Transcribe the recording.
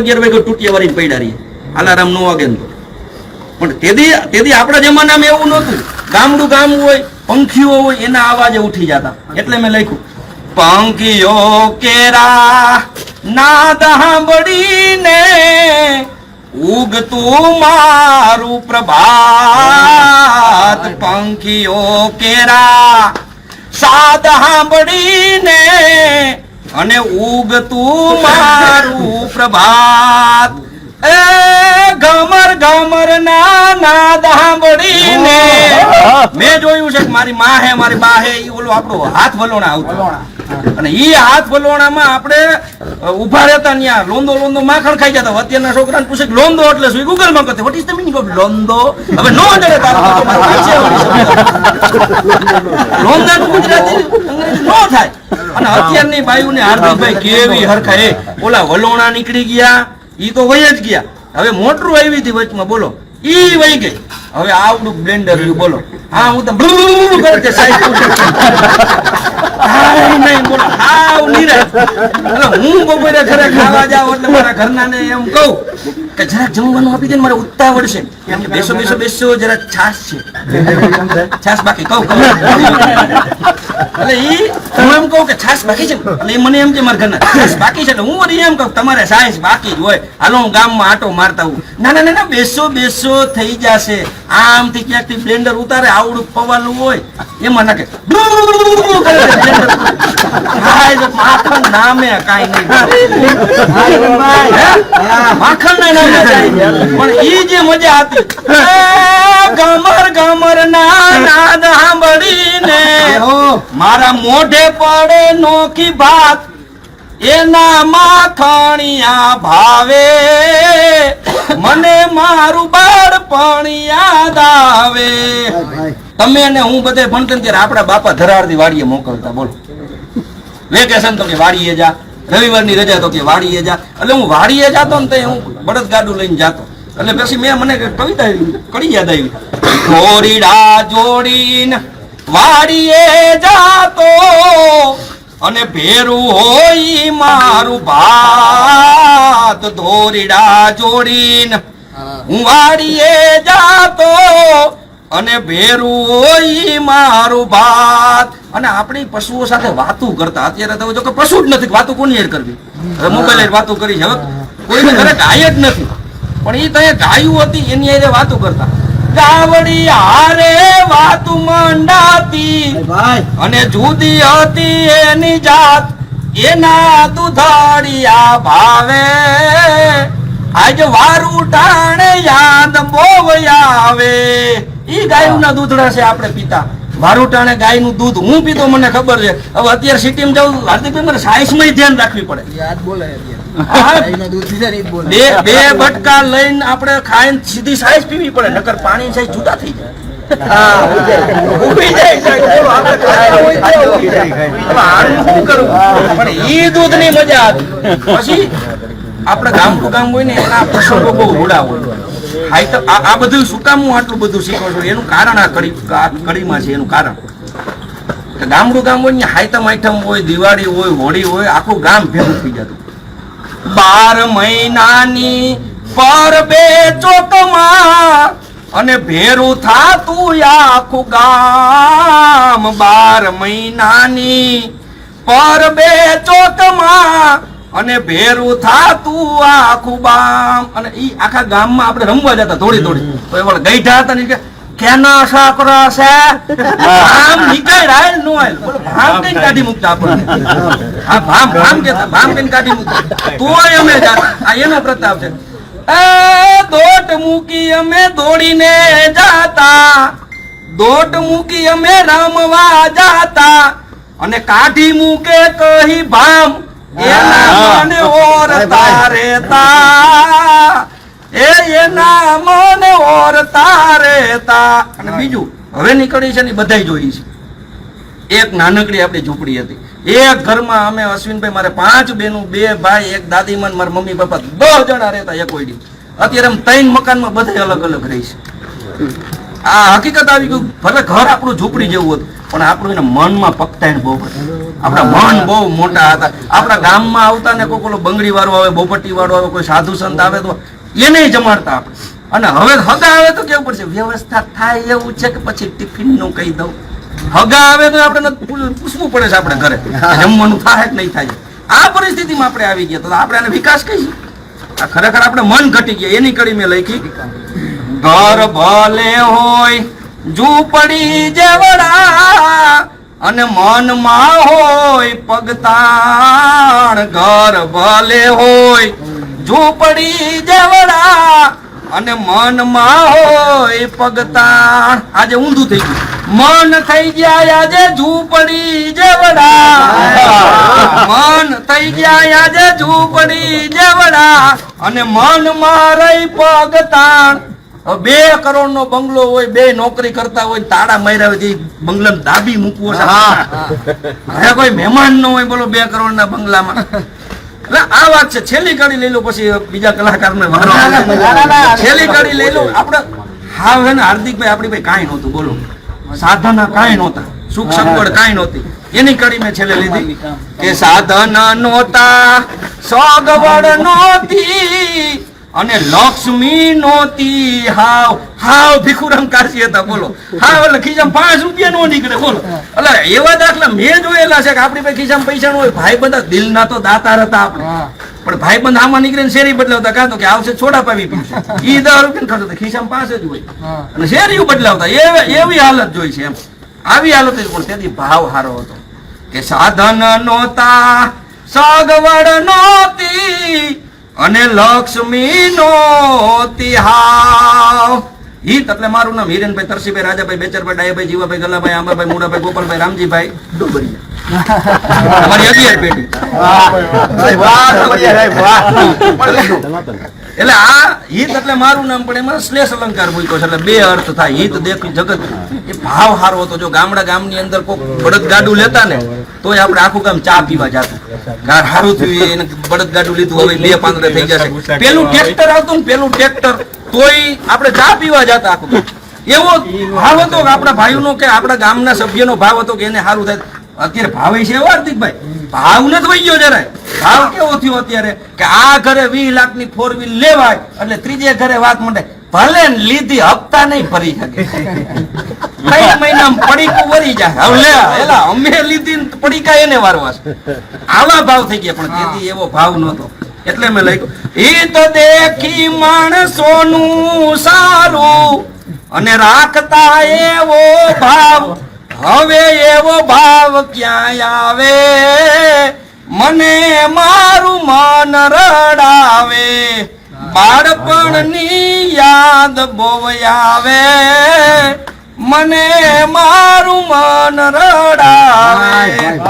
અગિયાર વાગે તૂટ્યા વાળી પડ્યા રહીએ. અલારામ નો વાગે તો. પણ તેદી તેદી આપણા જમાનામાં એવું નહોતું. ગામડું ગામ હોય, પંખીઓ હોય, એના અવાજે ઉઠી જતા. એટલે મેં લખ્યું, પંખીઓ કેરા નાદ સાંભળીને ઉગતું મારું પ્રભાત. પંખીઓ કેરા સાદ સાંભળીને અને ઉગતું મારું પ્રભાત. એ ગમર ગમર ના નાદ સાંભળીને મેં જોયું છે કે મારી માં હે મારી બા હે ઈ ઓલો આપણો હાથ વલોણા આવતો. અને ઈ હાથ વલોણામાં આપણે ઊભા રહેતા ન્યા લોંદો લોંદો માખણ ખાઈ જતા. અત્યારના છોકરાને પૂછે કે લોંદો એટલે શું? ગૂગલમાં કરતે. What is the meaning of લોંદો? હવે નો શબ્દ. લોંદાનું ગુજરાતી અંગ્રેજી નો થાય. અને અત્યારની બાયુને હાર્દિકભાઈ કેવી હરખા. એ ઓલા વલોણા નીકળી ગયા. ઈ તો વહી જ ગયા. હવે મોટરું આવી હતી વચમાં, બોલો. ઈ વહી ગઈ. હવે આવડું બ્લેન્ડર રહ્યું, બોલો. હા, હું તો કરે છે હું બપોરે ઘરે ખાવા જાઉં એટલે એમ કહું કે જરા જમવાનું આપી દે છે બેસો બેસો બેસો જરા છાશ છે. બાકી કહું. ના? ના ના ના આવડું પવાલું હોય. એમાં નાખે. માખણ નામે કાઈ નહીં. નામે પણ ઈ જે મજા હતી ગમર ગમર ના નાદ સાંભળીને મારા મોઢે પડે નોખી ભાત એના માખણિયા ભાવે. મને મારું બાળપણ યાદ આવે. તમે અને હું બધે ભણતર ને ત્યારે આપણા બાપા ધરારથી વાડીએ મોકલતા બોલો. વેકેશન તો કે વાડીએ જા રવિવારની રજા તો કે વાડીએ જા. એટલે હું વાડીએ જાતો ને તે હું બળદગાડું લઈને જાતો. એટલે પછી મેં મને કવિતા કડી યાદ આવી ઘોડીડા જોડીને વાડીએ જાતો અને ભેરું હોય મારું ભાત. ધોરીડા જોડીને હું. વાડીએ જાતો અને ભેરું હોય મારું ભાત. અને આપણી પશુઓ સાથે વાતું કરતા અત્યારે તો જો કે પશુ જ નથી વાતું કોની એડ કરવી? હવે મોબાઈલ વાતું કરી છે હવે કોઈને ઘરે ગાય જ નથી. પણ એ તો ગાયું હતી એની હારે વાતો કરતા. ગાવડી હારે વાતું મંડાતી અને જુદી હતી એની જાત. એના દુધાડિયા ભાવે. આજ વારું ટાણે યાદ બોવ આવે ઈ ગાયના દૂધડા છે આપણે પીતા. વારું ટાણે ગાયનું દૂધ હું પીતો મને ખબર છે. હવે અત્યારે સિટીમાં જાઉં હાર્દિકભાઈ મને સાયન્સમાં ધ્યાન રાખવી પડે. યાદ બોલે બે બે બટકા લઈને આપણે ખાઈને સીધી સાઈઝ પીવી પડે નકર પાણી સાઈઝ જુદા થઈ જાય. ગામડું ગામ હોય ને એના પ્રસંગો બહુ રૂડા હોય. આ આ બધું શું કામ હું આટલું બધું શીખું છું? એનું કારણ આ કડી કડીમાં છે એનું કારણ. ગામડું ગામ હોય ને હાઈતમ આઈટમ હોય દિવાળી હોય હોળી હોય આખું ગામ ભેગું થઈ જતું. બાર મહિનાની પર બે ચોકમાં અને ભેરું થાતું આખું ગામ. બાર મહિનાની પર બે ચોકમાં અને ભેરું થાતું આખું ગામ. અને ઈ આખા ગામમાં આપણે રમવા જતા થોડી થોડી. તો એ વળી હતા ને કે કેના છોકરો છે? આમ નીકળ રાયલ નો આયલ. ભામ કઈ કાઢી મૂકતા આપણને? આ ભામ ભામ કે ભામ કઈ કાઢી મૂકતા. તોય અમે આ એનો પ્રતાપ છે. એ દોટ મૂકી અમે દોડીને જાતા. દોટ મૂકી અમે રમવા જાતા. અને કાઢી મૂકે કહી ભામ. એના મને તારે રહેતા એ એના મને ઓરતા રહેતા અને બીજું, હવે નીકળી છે ને બધાય જોઈ છે. એક નાનકડી આપણી ઝૂંપડી હતી. એક ઘરમાં અમે અશ્વિનભાઈ, મારે પાંચ બેનું, બે ભાઈ, એક દાદીમાં ને મારા મમ્મી પપ્પા દસ જણા રહેતા એક ઓઈડી અત્યારે આમ ત્રણ મકાનમાં બધા અલગ અલગ રહી છે. આ હકીકત આવી ગયું, ભલે ઘર આપણું ઝૂંપડી જેવું હતું, પણ આપણું એને મનમાં પકતાઈને બહુ. આપણા મન બહુ મોટા હતા. આપણા ગામમાં આવતા ને કોઈ બંગડી વાળો આવે બોપટ્ટી વાળો આવે, કોઈ સાધુ સંત આવે તો એને જમાડતા આપણે. અને હવે હગા આવે તો કેવું પડશે? વ્યવસ્થા થાય એવું છે કે પછી ટિફિનનું કહી દઉં. હગા આવે તો આપણે પૂછવું પડે છે આપણે ઘરે. જમવાનું થાય કે નહીં થાય. આ પરિસ્થિતિમાં આપણે આવી ગયા તો આપણે આને વિકાસ કહીએ આ ખરેખર આપણે મન ઘટી ગયા. એની કડી મેં લખી. ઘર ભલે હોય, ઝૂંપડી જેવડા અને મનમાં હોય પગતાણ. ઘર ભલે હોય ઝૂંપડી જેવડા અને મનમાં હોય પગતાણ. આજે ઊંધું થઈ ગયું. મન થઈ ગયા આજે ઝૂંપડી જેવડા. મન થઈ ગયા આજે ઝૂંપડી જેવડા અને મનમાં રહી પગતાણ. બે કરોડ નો બંગલો હોય બે નોકરી કરતા હોય તાળા માર્યા હોય બંગલા દાબી મૂકવો કોઈ મહેમાન ન હોય બોલો બે કરોડ ના બંગલામાં. આ વાત છે. છેલ્લી કડી લઈ લો પછી બીજા કલાકાર ને વારો છેલ્લી કડી લઈ લો. આપણે હા હવે ને હાર્દિકભાઈ આપણી ભાઈ કાંઈ નહોતું. બોલો. સાધના કાંઈ નહોતા. સુખ સગવડ કાંઈ નહોતી. એની કડી મેં છેલ્લે લીધી. કે સાધન નહોતા સગવડ નહોતી. અને લક્ષ્મી નોતી હાવ હાવ ભીખુરામ કાશી હતા બોલો. હાવ એટલે ખિસ્સામાં પાંચ રૂપિયા નો નીકળે બોલો. એટલે એવા દાખલા મેં જોયેલા છે કે આપણી પાસે ખિસ્સામાં પૈસા નો હોય ભાઈ બધા દિલના તો દાતાર હતા આપણે. પણ ભાઈ બંધ આમાં નીકળીને શેરી બદલાવતા કાતો કે આવશે છોડા પાવી પીવશે. ઈ દસ રૂપિયા ખર્ચો ખિસ્સામાં પાસે જ હોય. અને શેરીઓ બદલાવતા એવી એવી હાલત જોઈ છે એમ. આવી હાલત પણ તેથી ભાવ સારો હતો. કે સાધન નોતા સગવડ નહોતી અને લક્ષ્મી નો તિહાવ હિત એટલે મારું નામ હિરેનભાઈ તરસીભાઈ રાજાભાઈ બેચરભાઈ ડાયાભાઈ જીવાભાઈ ગલાભાઈ આંબાભાઈ મુડાભાઈ ગોપાલભાઈ રામજીભાઈ. ડોબરિયા અમારી અગિયાર પેઢી. એટલે આ હિત એટલે મારું નામ પણ એમાં શ્લેષ અલંકાર મૂક્યો છે. એટલે બે અર્થ થાય. હિત દેખ જગત. એ ભાવ સારો હતો. જો ગામડા ગામની અંદર કોઈ બળદ ગાડું લેતા ને તોય આપણે આખું ગામ ચા પીવા જતું. ગાર સારું થયું એને બળદ ગાડું લીધું. હવે બે પાંદડે થઈ જશે પેલું ટ્રેક્ટર આવતું ને પેલું ટ્રેક્ટર તોય આપણે ચા પીવા જતા આખું. એવો ભાવ હતો કે આપણા ભાઈઓનો કે આપણા ગામના સભ્યનો ભાવ હતો કે એને સારું થાય. અત્યારે ભાવે છે એવો હાર્દિકભાઈ. ભાવ નથી ગયો જરાય. ભાવ કેવો થયો અત્યારે? કે આ ઘરે વીસ લાખની ફોર વ્હીલ લેવાય, એટલે ત્રીજે ઘરે વાત માંડે ભલે લીધી હપ્તા નહીં ભરી શકે. પડીકું એને વારવા આવા ભાવ થઈ ગયા, પણ તેથી ભાવ નતો એટલે મેં લખ્યું, ઈ દેખી માણસોનું સારું અને રાખતા એવો ભાવ. હવે એવો ભાવ ક્યાં આવે? મને મારું મન રડાવે. બાળપણની યાદ બહુ આવે. મને મારું મન રડાવે.